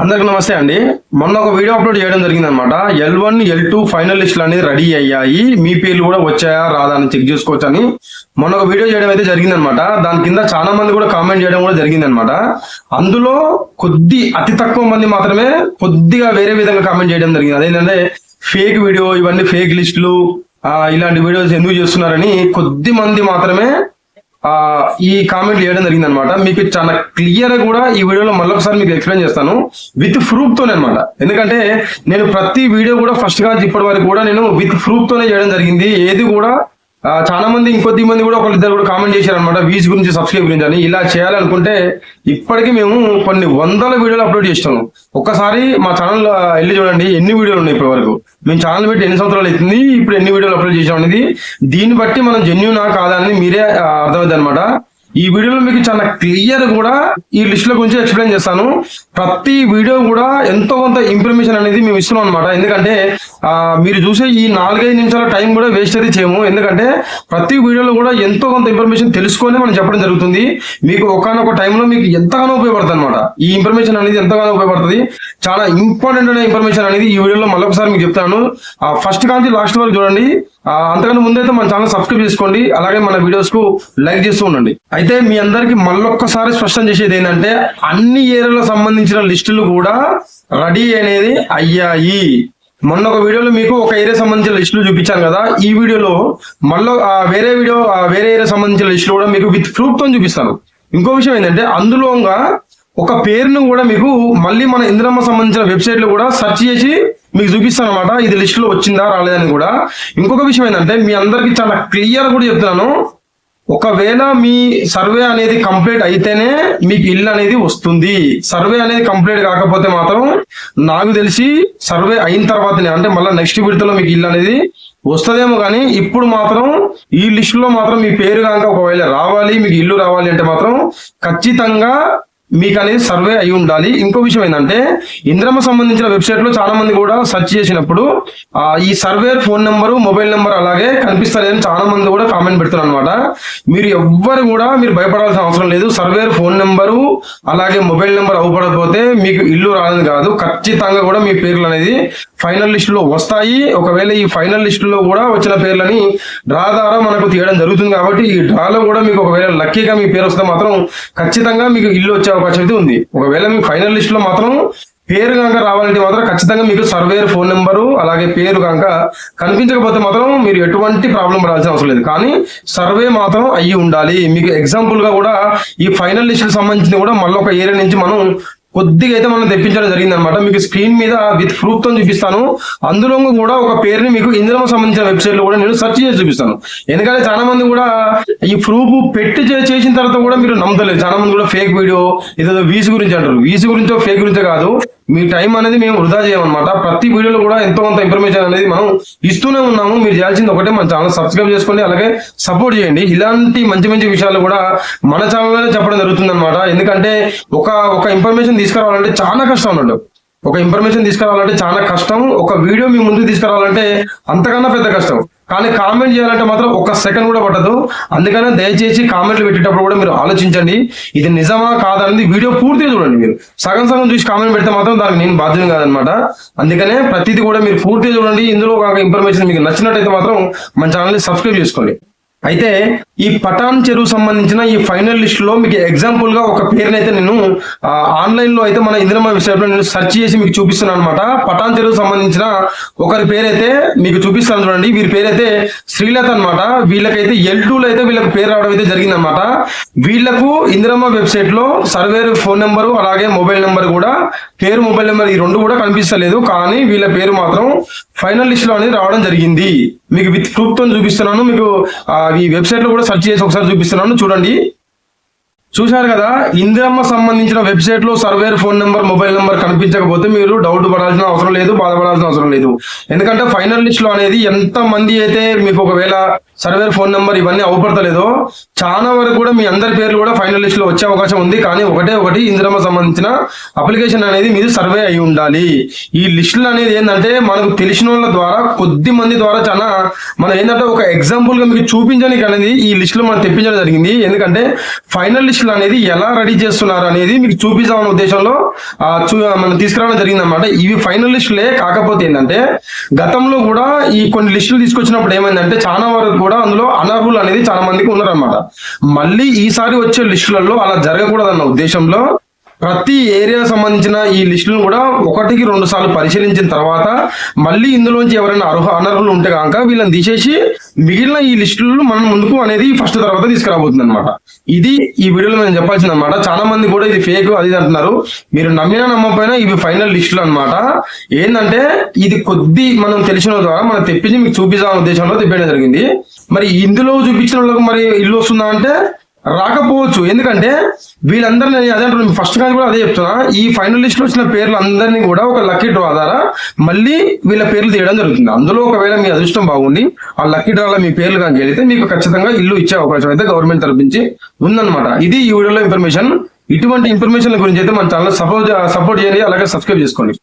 అందరికి నమస్తే అండి. మొన్న ఒక వీడియో అప్లోడ్ చేయడం జరిగింది అనమాట L one L two final లిస్టులు అనేది రెడీ అయ్యాయి. మీ పేర్లు కూడా వచ్చాయా? రాదా అని చెక్ చేసుకోవచ్చు అని. మొన్న ఒక వీడియో చేయడం అయితే జరిగింది అనమాట దాని కింద చాలా మంది కూడా కామెంట్ చేయడం కూడా జరిగింది అనమాట అందులో కొద్ది అతి తక్కువ మంది మాత్రమే కొద్దిగా వేరే విధంగా కామెంట్ చేయడం జరిగింది. అదేంటంటే ఫేక్ వీడియో ఇవన్నీ ఫేక్ లిస్టులు ఇలాంటి వీడియోస్ ఎందుకు చేస్తున్నారని కొద్ది మంది మాత్రమే ఈ కామెంట్ చేయడం జరిగింది అనమాట మీకు చాలా క్లియర్ కూడా ఈ వీడియోలో మళ్ళొకసారి మీకు ఎక్స్ప్లెయిన్ చేస్తాను. విత్ ప్రూఫ్ తోనే అనమాట. ఎందుకంటే నేను ప్రతి వీడియో కూడా ఫస్ట్గా ఇప్పటి వరకు కూడా నేను విత్ ప్రూఫ్ తోనే చేయడం జరిగింది. ఏది కూడా చాలా మంది ఇంకొద్ది మంది కూడా ఒకరిద్దరు కూడా కామెంట్ చేశారు అనమాట వీజ్ గురించి సబ్స్క్రైబ్ గురించి అని. ఇలా చేయాలనుకుంటే ఇప్పటికీ మేము కొన్ని వందల వీడియోలు అప్లోడ్ చేస్తాము ఒక్కసారి మా ఛానల్ వెళ్ళి చూడండి ఎన్ని వీడియోలు ఉన్నాయి ఇప్పటి వరకు. మేము ఛానల్ పెట్టి ఎన్ని సంవత్సరాలు అవుతుంది ఇప్పుడు ఎన్ని వీడియోలు అప్లోడ్ చేసాం అనేది దీన్ని బట్టి మనం జెన్యునా కాదా అని మీరే అర్థమైంది అర్థమవుతుంది అనమాట ఈ వీడియోలో మీకు చాలా క్లియర్ కూడా ఈ లిస్టుల గురించి ఎక్స్ప్లెయిన్ చేస్తాను. ప్రతి వీడియో కూడా ఎంతో కొంత ఇన్ఫర్మేషన్ అనేది మేము ఇస్తున్నాం అనమాట ఎందుకంటే మీరు చూసే ఈ నాలుగైదు నిమిషాల టైం కూడా వేస్ట్ అయితే చేయము. ఎందుకంటే ప్రతి వీడియోలో కూడా ఎంతో కొంత ఇన్ఫర్మేషన్ తెలుసుకొని మనం చెప్పడం జరుగుతుంది. మీకు ఒకనొక టైంలో మీకు ఎంతగానో ఉపయోగపడుతుంది అనమాట ఈ ఇన్ఫర్మేషన్ అనేది ఎంతగానో ఉపయోగపడుతుంది. చాలా ఇంపార్టెంట్ అయిన ఇన్ఫర్మేషన్ అనేది ఈ వీడియోలో మళ్ళొకసారి మీకు చెప్తాను. ఫస్ట్ కాంతి లాస్ట్ వరకు చూడండి. అంతకంటే ముందైతే మన ఛానల్ సబ్స్క్రైబ్ చేసుకోండి. అలాగే మన వీడియోస్కు లైక్ చేస్తూ ఉండండి. అయితే మీ అందరికి మళ్ళొక్కసారి స్పష్టం చేసేది ఏంటంటే అన్ని ఏరియాలకు సంబంధించిన లిస్టులు కూడా రెడీ అనేది అయ్యాయి. మొన్న ఒక వీడియోలో మీకు ఒక ఏరియా సంబంధించిన లిస్టులు చూపించాను కదా. ఈ వీడియోలో మళ్ళీ వేరే వీడియో వేరే ఏరియా సంబంధించిన లిస్టులు కూడా మీకు విత్ ప్రూఫ్తో చూపిస్తాను. ఇంకో విషయం ఏంటంటే అందులోగా ఒక పేరును కూడా మీకు మళ్ళీ మన ఇంద్రమ్మ సంబంధించిన వెబ్సైట్లో కూడా సెర్చ్ చేసి మీకు చూపిస్తాను అనమాట ఇది లిస్ట్లో వచ్చిందా రాలేదని కూడా. ఇంకొక విషయం ఏంటంటే మీ అందరికి చాలా క్లియర్ కూడా చెప్తున్నాను. ఒకవేళ మీ సర్వే అనేది కంప్లీట్ అయితేనే మీకు ఇల్లు అనేది వస్తుంది. సర్వే అనేది కంప్లీట్ కాకపోతే మాత్రం నాకు తెలిసి సర్వే అయిన తర్వాతనే అంటే మళ్ళీ నెక్స్ట్ విడతలో మీకు ఇల్లు అనేది వస్తుందేమో కానీ ఇప్పుడు మాత్రం ఈ లిస్టులో మాత్రం మీ పేరు కనుక ఒకవేళ రావాలి మీకు ఇల్లు రావాలి అంటే మాత్రం ఖచ్చితంగా మీకు అనేది సర్వే అయి ఉండాలి. ఇంకో విషయం ఏంటంటే ఇంద్రమ సంబంధించిన వెబ్సైట్లో చాలా మంది కూడా సెర్చ్ చేసినప్పుడు ఈ surveyor phone number mobile number అలాగే కనిపిస్తలేదని చాలా మంది కూడా కామెంట్ పెడుతున్నారు అనమాట మీరు ఎవ్వరు కూడా మీరు భయపడాల్సిన అవసరం లేదు. సర్వేర్ ఫోన్ నెంబరు అలాగే మొబైల్ నెంబర్ అవ్వకపోతే మీకు ఇల్లు రాదని కాదు. ఖచ్చితంగా కూడా మీ పేర్లు అనేది ఫైనల్ లిస్టులో వస్తాయి. ఒకవేళ ఈ ఫైనల్ లిస్టులో కూడా వచ్చిన పేర్లని డ్రా ద్వారా మనకు తీయడం జరుగుతుంది కాబట్టి ఈ డ్రాలో కూడా మీకు ఒకవేళ లక్కీగా మీ పేరు వస్తే మాత్రం ఖచ్చితంగా మీకు ఇల్లు వచ్చే అవకాశం అయితే ఉంది. ఒకవేళ మీ ఫైనల్ లిస్ట్లో మాత్రం పేరు కనుక రావాలంటే మాత్రం ఖచ్చితంగా మీకు సర్వేర్ ఫోన్ నెంబరు అలాగే పేరు కనుక కనిపించకపోతే మాత్రం మీరు ఎటువంటి ప్రాబ్లం రావాల్సిన అవసరం లేదు. కానీ సర్వే మాత్రం అయ్యి ఉండాలి. మీకు ఎగ్జాంపుల్గా కూడా ఈ ఫైనల్ లిస్ట్ సంబంధించింది కూడా మళ్ళీ ఒక ఏరియా నుంచి మనం కొద్దిగా అయితే మనం తెప్పించడం జరిగింది అనమాట మీకు స్క్రీన్ మీద విత్ ప్రూఫ్తో చూపిస్తాను. అందులో కూడా ఒక పేరుని మీకు ఇందులో సంబంధించిన వెబ్సైట్లో కూడా నేను సెర్చ్ చేసి చూపిస్తాను. ఎందుకంటే చాలా మంది కూడా ఈ ప్రూఫ్ పెట్టి చే- చేసిన తర్వాత కూడా మీరు నమ్మలేదు చాలా మంది కూడా ఫేక్ వీడియో ఏదో వీసు గురించి అంటారు. వీసు గురించో ఫేక్ గురించో కాదు. మీ టైం అనేది మేము వృధా చేయమన్నమాట. ప్రతి వీడియోలో కూడా ఎంతో కొంత ఇన్ఫర్మేషన్ అనేది మనం ఇస్తూనే ఉన్నాము. మీరు చేయాల్సింది ఒకటే మన ఛానల్ సబ్స్క్రైబ్ చేసుకోండి. అలాగే సపోర్ట్ చేయండి. ఇలాంటి మంచి మంచి విషయాలు కూడా మన ఛానల్లోనే చెప్పడం జరుగుతుంది అనమాట ఎందుకంటే ఒక ఒక ఇన్ఫర్మేషన్ తీసుకురావాలంటే చాలా కష్టం అన్నట్టు ఒక ఇన్ఫర్మేషన్ తీసుకురావాలంటే చాలా కష్టం. ఒక వీడియో మీ ముందు తీసుకురావాలంటే అంతకన్నా పెద్ద కష్టం. కానీ కామెంట్ చేయాలంటే మాత్రం ఒక సెకండ్ కూడా పట్టదు. అందుకనే దయచేసి కామెంట్లు పెట్టేటప్పుడు కూడా మీరు ఆలోచించండి. ఇది నిజమా కాదనేది వీడియో పూర్తిగా చూడండి మీరు. సగం సగం చూసి కామెంట్ పెడితే మాత్రం దానికి నేను బాధ్యత కాదనమాట. అందుకనే ప్రతిదీ కూడా మీరు పూర్తిగా చూడండి. ఇందులో ఒక ఇన్ఫర్మేషన్ మీకు నచ్చినట్టయితే మాత్రం మన ఛానల్ని సబ్స్క్రైబ్ చేసుకోండి. అయితే ఈ పటాన్ చెరువు సంబంధించిన ఈ ఫైనల్ లిస్ట్లో మీకు ఎగ్జాంపుల్గా ఒక పేరుని అయితే నేను ఆన్లైన్లో అయితే మన ఇంద్రమ వెబ్సైట్లో నేను సెర్చ్ చేసి మీకు చూపిస్తున్నాను అనమాట పటాన్ చెరువు సంబంధించిన ఒకరి పేరైతే మీకు చూపిస్తాను చూడండి. వీరి పేరైతే శ్రీలత అన్నమాట. వీళ్ళకైతే ఎల్లో అయితే వీళ్ళకి పేరు రావడం అయితే జరిగింది అనమాట వీళ్ళకు ఇందిరమ్మ వెబ్సైట్లో సర్వేర్ ఫోన్ నెంబరు అలాగే మొబైల్ నెంబర్ కూడా పేరు మొబైల్ నెంబర్ ఈ రెండు కూడా కనిపిస్తలేదు. కానీ వీళ్ళ పేరు మాత్రం ఫైనల్ లిస్ట్లో అనేది రావడం జరిగింది. మీకు విత్ ప్రూఫ్తో చూపిస్తున్నాను. మీకు అవి ఈ కూడా సెర్చ్ చేసి ఒకసారి చూపిస్తున్నాను చూడండి. చూశారు కదా ఇందిరమ్మ సంబంధించిన వెబ్సైట్లో surveyor phone number mobile number కనిపించకపోతే మీరు డౌట్ పడాల్సిన అవసరం లేదు బాధపడాల్సిన అవసరం లేదు. ఎందుకంటే ఫైనల్ లిస్ట్లో అనేది ఎంత మంది అయితే మీకు ఒకవేళ సర్వేర్ ఫోన్ నెంబర్ ఇవన్నీ అవపడతలేదు. చాలా వరకు కూడా మీ అందరి పేర్లు కూడా ఫైనల్ లిస్ట్లో వచ్చే అవకాశం ఉంది. కానీ ఒకటే ఒకటి ఇందిరమ్మ సంబంధించిన అప్లికేషన్ అనేది మీది సర్వే అయి ఉండాలి. ఈ లిస్టులు అనేది ఏంటంటే మనకు తెలిసిన వాళ్ళ ద్వారా కొద్ది మంది ద్వారా చాలా మనం ఏంటంటే ఒక ఎగ్జాంపుల్గా మీకు చూపించడానికి అనేది ఈ లిస్టులు మనం తెప్పించడం జరిగింది. ఎందుకంటే ఫైనల్ లిస్టులు అనేది ఎలా రెడీ చేస్తున్నారు అనేది మీకు చూపించాలనే ఉద్దేశంలో చూ- మనం తీసుకురావడం జరిగింది అనమాట ఇవి ఫైనల్ లిస్టులే. కాకపోతే ఏంటంటే గతంలో కూడా ఈ కొన్ని లిస్టులు తీసుకొచ్చినప్పుడు ఏమైందంటే చాలా వరకు కూడా అందులో అనర్హులు అనేది చాలా మందికి ఉన్నారన్నమాట. మళ్ళీ ఈసారి వచ్చే లిస్టులలో అలా జరగకూడదన్న ఉద్దేశంలో ప్రతి ఏరియా సంబంధించిన ఈ లిస్టులను కూడా ఒకటికి రెండు సార్లు పరిశీలించిన తర్వాత మళ్ళీ ఇందులోంచి ఎవరైనా అర్హ అనర్హులు ఉంటే కనుక వీళ్ళని తీసేసి మిగిలిన ఈ లిస్టులు మనం ముందుకు అనేది ఫస్ట్ తర్వాత తీసుకురాబోతుంది అనమాట ఇది ఈ వీడియోలో నేను చెప్పాల్సింది అనమాట చాలా మంది కూడా ఇది ఫేక్ అది అంటున్నారు. మీరు నమ్మినా నమ్మకపోయినా ఇవి ఫైనల్ లిస్టులు అనమాట ఏంటంటే ఇది కొద్ది మనం తెలిసిన ద్వారా మనం తెప్పించి మీకు చూపిద్దాం ఉద్దేశంలో తెప్పడం జరిగింది. మరి ఇందులో చూపించిన వాళ్ళకి మరి ఇల్లు వస్తుందా అంటే రాకపోవచ్చు. ఎందుకంటే వీళ్ళందరినీ నేను అదే అంటున్నాను ఫస్ట్ కానీ కూడా అదే చెప్తున్నా. ఈ ఫైనల్ లిస్ట్లో వచ్చిన పేర్లు అందరినీ కూడా ఒక లక్కీ డ్రా ద్వారా మళ్ళీ వీళ్ళ పేర్లు తీయడం జరుగుతుంది. అందులో ఒకవేళ మీ అదృష్టం బాగుండి ఆ లక్కీ డ్రాలో మీ పేర్లు కానీ వెళితే మీకు ఖచ్చితంగా ఇల్లు ఇచ్చే అవకాశం అయితే గవర్నమెంట్ తరపించి ఉందన్నమాట. ఇది ఈ వీడియోలో ఇన్ఫర్మేషన్. ఇటువంటి ఇన్ఫర్మేషన్ గురించి అయితే మన ఛానల్ సపోర్ట్ సపోర్ట్ చేయండి అలాగే సబ్స్క్రైబ్ చేసుకోండి.